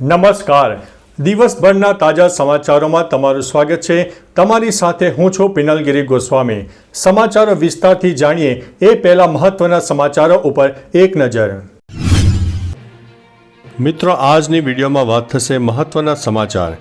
નમસ્કાર. દિવસભરના તાજા સમાચારોમાં તમારું સ્વાગત છે. તમારી સાથે હું છું પિનલગીરી ગોસ્વામી. સમાચારો વિસ્તારથી જાણીએ એ પહેલા મહત્વના સમાચારો ઉપર એક નજર. મિત્રો, આજની વિડીયોમાં વાત થશે મહત્વના સમાચાર.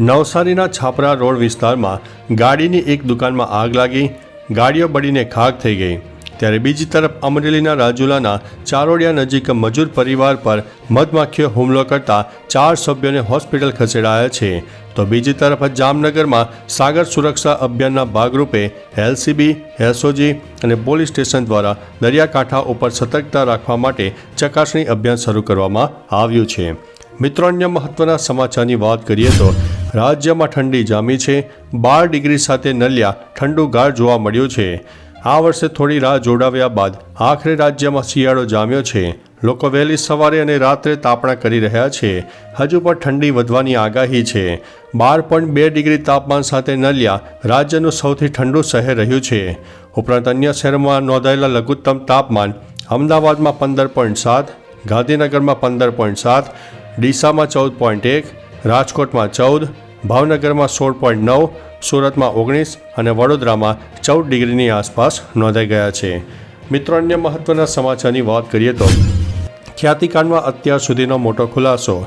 નવસારીના છાપરા રોડ વિસ્તારમાં ગાડીની એક દુકાનમાં આગ લાગી. ગાડીઓ બળીને ખાક થઈ ગઈ. ત્યારે બીજી તરફ અમરેલીના રાજુલાના ચારોડિયા નજીક મજૂર પરિવાર પર મધમાખીઓ હુમલો કરતા ચાર સભ્યોને હોસ્પિટલ ખસેડાયા છે. તો બીજી તરફ જામનગરમાં સાગર સુરક્ષા અભિયાનના ભાગરૂપે એલસીબી, એસઓજી અને પોલીસ સ્ટેશન દ્વારા દરિયાકાંઠા ઉપર સતર્કતા રાખવા માટે ચકાસણી અભિયાન શરૂ કરવામાં આવ્યું છે. મિત્રો, અન્ય મહત્વના સમાચારની વાત કરીએ તો રાજ્યમાં ઠંડી જામી છે. બાર ડિગ્રી સાથે નલિયા ઠંડુગાર જોવા મળ્યું છે. આ વર્ષે થોડી રાહ જોડાવ્યા બાદ આખરે રાજ્યમાં શિયાળો જામ્યો છે. લોકો વહેલી સવારે અને રાત્રે તાપણા કરી રહ્યા છે. હજુ પણ ઠંડી વધવાની આગાહી છે. બાર પોઈન્ટ બે ડિગ્રી તાપમાન સાથે નલિયા રાજ્યનું સૌથી ઠંડુ શહેર રહ્યું છે. ઉપરાંત અન્ય શહેરોમાં નોંધાયેલા લઘુત્તમ તાપમાન અમદાવાદમાં પંદર પોઈન્ટ સાત, ગાંધીનગરમાં પંદર પોઈન્ટ સાત, ડીસામાં ચૌદ પોઈન્ટ એક, રાજકોટમાં ચૌદ, ભાવનગરમાં સોળ પોઈન્ટ નવ સુરતમાં ઓગણીસ અને વડોદરામાં ચૌદ ડિગ્રીની આસપાસ નોંધાઈ ગયા છે. મિત્રો, અન્ય મહત્વના સમાચારની વાત કરીએ તો ખ્યાતિકાંડમાં અત્યાર સુધીનો મોટો ખુલાસો.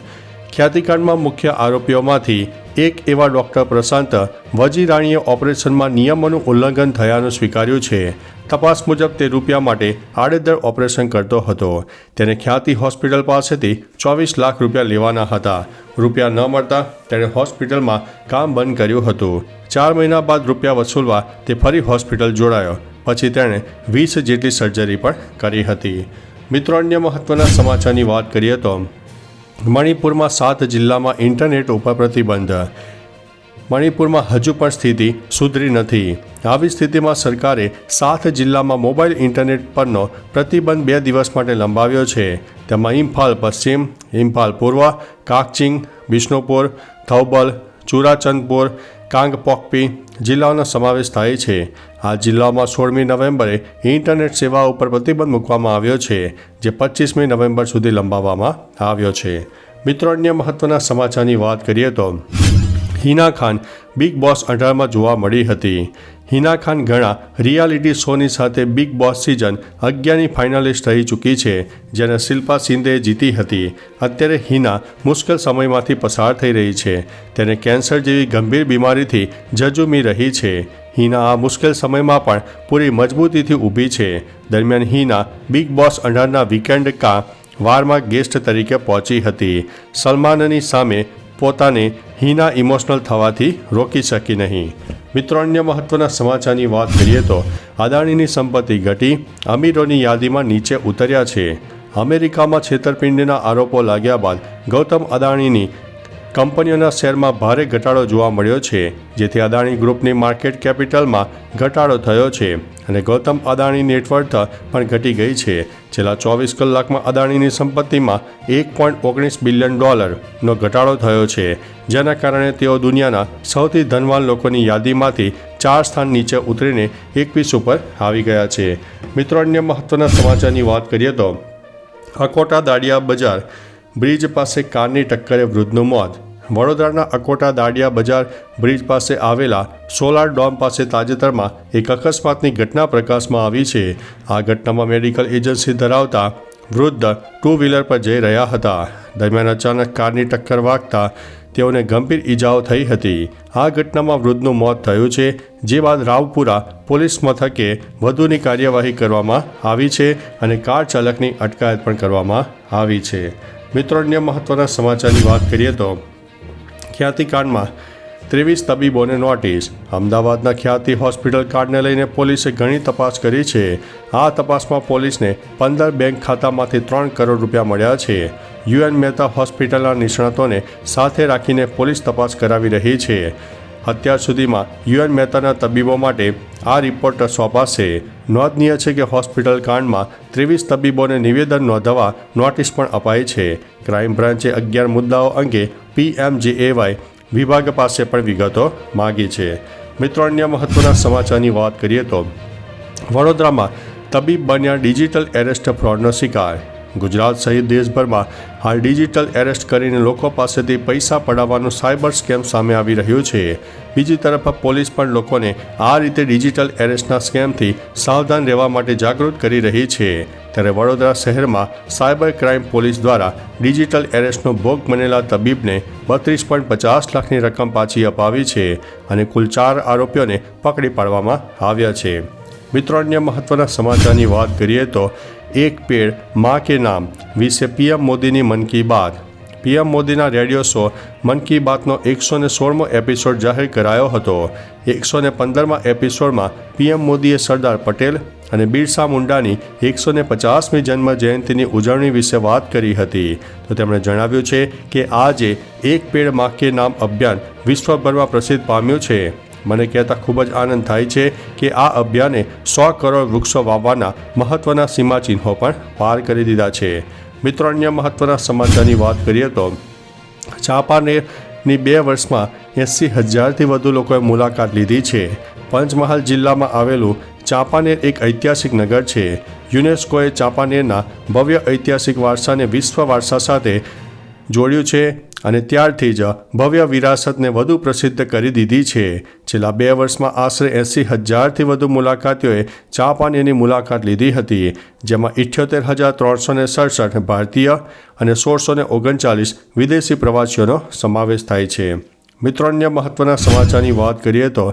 ખ્યાતિકાંડમાં મુખ્ય આરોપીઓમાંથી એક એવા ડૉક્ટર પ્રશાંત વજીરાણીએ ઓપરેશનમાં નિયમોનું ઉલ્લંઘન થયાનું સ્વીકાર્યું છે. તપાસ મુજબ તે રૂપિયા માટે આડેધડ ઓપરેશન કરતો હતો. તેને ખ્યાતિ હોસ્પિટલ પાસેથી ચોવીસ લાખ રૂપિયા લેવાના હતા. રૂપિયા ન મળતા તેણે હોસ્પિટલમાં કામ બંધ કર્યું હતું. ચાર મહિના બાદ રૂપિયા વસૂલવા તે ફરી હોસ્પિટલ જોડાયો. પછી તેણે વીસ જેટલી સર્જરી પણ કરી હતી. મિત્રો, અન્ય મહત્વના સમાચારની વાત કરીએ તો મણિપુરમાં સાત જિલ્લામાં ઇન્ટરનેટ ઉપર પ્રતિબંધ. મણિપુરમાં હજુ પણ સ્થિતિ સુધરી નથી. આવી સ્થિતિમાં સરકારે સાત જિલ્લામાં મોબાઈલ ઇન્ટરનેટ પરનો પ્રતિબંધ બે દિવસ માટે લંબાવ્યો છે. તેમાં ઇમ્ફાલ પશ્ચિમ, ઇમ્ફાલ પૂર્વ, કાકચિંગ, બિષ્ણુપુર, થૌબલ, ચુરાચંદપુર કાંગપોકપી જિલ્લાઓનો સમાવેશ થાય છે. આ જિલ્લાઓમાં સોળમી નવેમ્બરે ઇન્ટરનેટ સેવા ઉપર પ્રતિબંધ મૂકવામાં આવ્યો છે, જે પચીસમી નવેમ્બર સુધી લંબાવવામાં આવ્યો છે. મિત્રો, અન્ય મહત્વના સમાચારની વાત કરીએ તો, હિના ખાન બિગ બોસ અઢારમાં જોવા મળી હતી. હિના ખાન ઘણા રિયાલિટી શોની સાથે બિગ બોસ સિઝન અગિયારની ફાઇનલિસ્ટ રહી ચૂકી છે, જેને શિલ્પા સિંધે જીતી હતી. અત્યારે હિના મુશ્કેલ સમયમાંથી પસાર થઈ રહી છે. તેને કેન્સર જેવી ગંભીર બીમારીથી જજુમી રહી છે. હિના આ મુશ્કેલ સમયમાં પણ પૂરી મજબૂતીથી ઊભી છે. દરમિયાન હિના બિગ બોસ અઢારના વીકેન્ડ કા વારમાં ગેસ્ટ તરીકે પહોંચી હતી. સલમાનની સામે પોતાને હિના ઇમોશનલ થવાથી રોકી શકી નહીં. મિત્રો, અન્ય મહત્વના સમાચારની વાત કરીએ તો અદાણીની સંપત્તિ ઘટી, અમીરોની યાદીમાં નીચે ઉતર્યા છે. અમેરિકામાં છેતરપિંડીના આરોપો લાગ્યા બાદ ગૌતમ અદાણીની કંપનીઓના શેરમાં ભારે ઘટાડો જોવા મળ્યો છે, જેથી અદાણી ગ્રુપની માર્કેટ કેપિટલમાં ઘટાડો થયો છે અને ગૌતમ અદાણી નેટવર્થ પણ ઘટી ગઈ છે. છેલ્લા ચોવીસ કલાકમાં અદાણીની સંપત્તિમાં એક પોઈન્ટ ઓગણીસ બિલિયન ડોલરનો ઘટાડો થયો છે, જેના કારણે તેઓ દુનિયાના સૌથી ધનવાન લોકોની યાદીમાંથી ચાર સ્થાન નીચે ઉતરીને એકવીસ ઉપર આવી ગયા છે. મિત્રો, અન્ય મહત્વના સમાચારની વાત કરીએ તો, અકોટા દાડિયા બજાર બ્રિજ પાસે કારની ટક્કરે વૃદ્ધનું મોત. વડોદરાના અકોટા દાડિયા બજાર બ્રિજ પાસે આવેલા સોલાર ડોમ પાસે તાજેતરમાં એક અકસ્માતની ઘટના પ્રકાશમાં આવી છે. આ ઘટનામાં મેડિકલ એજન્સી ધરાવતા વૃદ્ધ ટુ વ્હીલર પર જઈ રહ્યા હતા. દરમિયાન અચાનક કારની ટક્કર વાગતા તેઓને ગંભીર ઈજાઓ થઈ હતી. આ ઘટનામાં વૃદ્ધનું મોત થયું છે, જે બાદ રાવપુરા પોલીસ મથકે વધુની કાર્યવાહી કરવામાં આવી છે અને કાર ચાલકની અટકાયત પણ કરવામાં આવી છે. મિત્રો, અન્ય મહત્વના સમાચારની વાત કરીએ તો ખ્યાતિકાંડમાં ત્રેવીસ તબીબોને નોટિસ. અમદાવાદના ખ્યાતિ હોસ્પિટલ કાર્ડને લઈને પોલીસે ઘણી તપાસ કરી છે. આ તપાસમાં પોલીસને પંદર બેંક ખાતામાંથી ત્રણ કરોડ રૂપિયા મળ્યા છે. યુએન મહેતા હોસ્પિટલના નિષ્ણાતોને સાથે રાખીને પોલીસ તપાસ કરાવી રહી છે. અત્યાર સુધીમાં યુએન મહેતાના તબીબો માટે આ રિપોર્ટ સોંપાશે. નોંધનીય છે કે હોસ્પિટલ કાંડમાં ત્રેવીસ તબીબોને નિવેદન નોંધવા નોટિસ પણ અપાઈ છે. ક્રાઇમ બ્રાન્ચે અગિયાર મુદ્દાઓ અંગે પીએમજેએવાય વિભાગ પાસે પણ વિગતો માગી છે. મિત્રો, અન્ય મહત્વના સમાચારની વાત કરીએ તો વડોદરામાં તબીબ બન્યા ડિજિટલ એરેસ્ટ ફ્રોડનો શિકાર. ગુજરાત સહિત દેશભરમાં હાલ ડિજિટલ એરેસ્ટ કરીને લોકો પાસેથી પૈસા પડાવવાનું સાયબર સ્કેમ સામે આવી રહ્યું છે. બીજી તરફ પોલીસ પણ લોકોને આ રીતે ડિજિટલ એરેસ્ટના સ્કેમથી સાવધાન રહેવા માટે જાગૃત કરી રહી છે. ત્યારે વડોદરા શહેરમાં સાયબર ક્રાઇમ પોલીસ દ્વારા ડિજિટલ એરેસ્ટનો ભોગ બનેલા તબીબને બત્રીસ પોઈન્ટ પચાસ લાખની રકમ પાછી અપાવી છે અને કુલ ચાર આરોપીઓને પકડી પાડવામાં આવ્યા છે. મિત્રો, અન્ય મહત્વના સમાચારની વાત કરીએ તો એક પેડમાં કે નામ વિશે પીએમ મોદીની મન કી બાત. પીએમ મોદીના રેડિયો શો મન કી બાતનો એકસો ને સોળમો એપિસોડ જાહેર કરાયો હતો. એકસો ને પંદરમાં એપિસોડમાં પીએમ મોદીએ સરદાર પટેલ અને બિરસા મુંડાની એકસો ને પચાસમી જન્મ જયંતિની ઉજવણી વિશે વાત કરી હતી. તો તેમણે જણાવ્યું છે કે આજે એક પેડમાં કે નામ અભિયાન વિશ્વભરમાં પ્રસિદ્ધ પામ્યું છે. મને કહેતા ખૂબ જ આનંદ થાય છે કે આ અભિયાને સો કરોડ વૃક્ષો વાવવાના મહત્ત્વના સીમાચિહ્નો પણ પાર કરી દીધા છે. મિત્રો, અન્ય મહત્ત્વના સમાચારની વાત કરીએ તો ચાંપાનેરની બે વર્ષમાં એંસી હજારથી વધુ લોકોએ મુલાકાત લીધી છે. પંચમહાલ જિલ્લામાં આવેલું ચાંપાનેર એક ઐતિહાસિક નગર છે. યુનેસ્કોએ ચાંપાનેરના ભવ્ય ઐતિહાસિક વારસાને વિશ્વ વારસા સાથે જોડ્યું છે. અને ત્યારથી જ ભવ્ય વિરાસતને વધુ પ્રસિદ્ધ કરી દીધી છે. છેલ્લા બે વર્ષમાં આશરે એંસી હજારથી વધુ મુલાકાતીઓએ ચાંપાનેરની મુલાકાત લીધી હતી, જેમાં ઇઠ્યોતેર હજાર ત્રણસો ને સડસઠ ભારતીય અને સોળસો ને ઓગણચાલીસ વિદેશી પ્રવાસીઓનો સમાવેશ થાય છે. મિત્રો અન્ય મહત્વના સમાચારની વાત કરીએ તો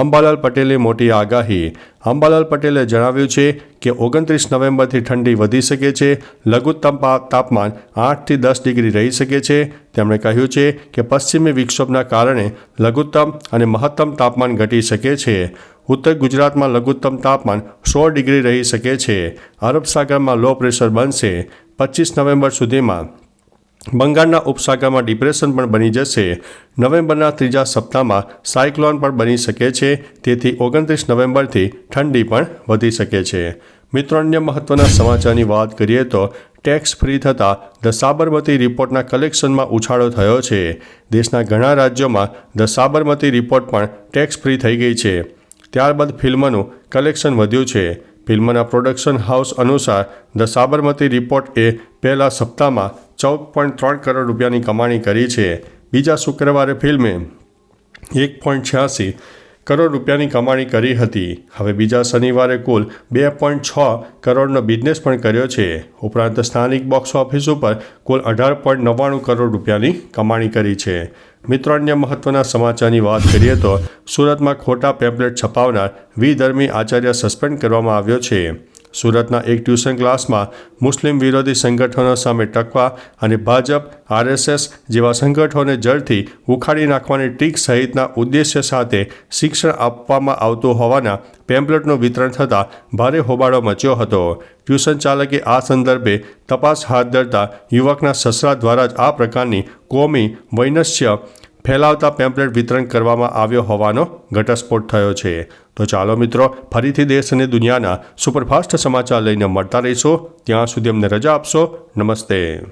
અંબાલાલ પટેલે મોટી આગાહી. અંબાલાલ પટેલે જણાવ્યું છે કે ઓગણત્રીસ નવેમ્બરથી ઠંડી વધી શકે છે, લઘુત્તમ તાપમાન આઠથી દસ ડિગ્રી રહી શકે છે. તેમણે કહ્યું છે કે પશ્ચિમી વિક્ષોભના કારણે લઘુત્તમ અને મહત્તમ તાપમાન ઘટી શકે છે. ઉત્તર ગુજરાતમાં લઘુત્તમ તાપમાન સો ડિગ્રી રહી શકે છે. અરબ સાગરમાં લો પ્રેશર બનશે. પચીસ નવેમ્બર સુધીમાં બંગાળના ઉપસાગરમાં ડિપ્રેશન પણ બની જશે. નવેમ્બરના ત્રીજા સપ્તાહમાં સાયક્લોન પણ બની શકે છે. તેથી ઓગણત્રીસ નવેમ્બરથી ઠંડી પણ વધી શકે છે. મિત્રો, અન્ય મહત્વના સમાચારની વાત કરીએ તો ટેક્સ ફ્રી થતાં ધ સાબરમતી રિપોર્ટના કલેક્શનમાં ઉછાળો થયો છે. દેશના ઘણા રાજ્યોમાં ધ સાબરમતી રિપોર્ટ પણ ટેક્સ ફ્રી થઈ ગઈ છે. ત્યારબાદ ફિલ્મનું કલેક્શન વધ્યું છે. ફિલ્મના પ્રોડક્શન હાઉસ અનુસાર ધ સાબરમતી રિપોર્ટ એ પહેલા સપ્તાહમાં ચૌદ પોઈન્ટ ત્રણ કરોડ રૂપિયાની કમાણી કરી છે. બીજા શુક્રવારે ફિલ્મે એક પોઈન્ટ છ્યાસી કરોડ રૂપિયાની કમાણી કરી હતી. હવે બીજા શનિવારે કુલ બે પોઈન્ટ છ કરોડનો બિઝનેસ પણ કર્યો છે. ઉપરાંત સ્થાનિક બોક્સ ઓફિસ ઉપર કુલ અઢાર પોઈન્ટ નવ્વાણું કરોડ રૂપિયાની કમાણી કરી છે. મિત્રો, અન્ય મહત્વના સમાચારની વાત કરીએ તો સુરતમાં ખોટા પેમ્પલેટ છપાવનાર વિધર્મી આચાર્ય સસ્પેન્ડ કરવામાં આવ્યો છે. સુરતના એક ટ્યુશન ક્લાસમાં મુસ્લિમ વિરોધી સંગઠનો સામે ટકવા અને ભાજપ, આરએસએસ જેવા સંગઠનોને જડથી ઉખાડી નાખવાની ટ્રીક સહિતના ઉદ્દેશ્ય સાથે શિક્ષણ આપવામાં આવતું હોવાના પેમ્પલેટનું વિતરણ થતાં ભારે હોબાળો મચ્યો હતો. ટ્યુશન ચાલકે આ સંદર્ભે તપાસ હાથ ધરતા યુવકના સસરા દ્વારા જ આ પ્રકારની કોમી વૈનસ્ય ફેલાવતા પેમ્પલેટ વિતરણ કરવામાં આવ્યો હોવાનો ઘટસ્ફોટ થયો છે. તો ચાલો મિત્રો, ફરીથી દેશ અને દુનિયાના સુપરફાસ્ટ સમાચાર લઈને મળતા રહીશો. ત્યાં સુધી અમને રજા આપશો. નમસ્તે.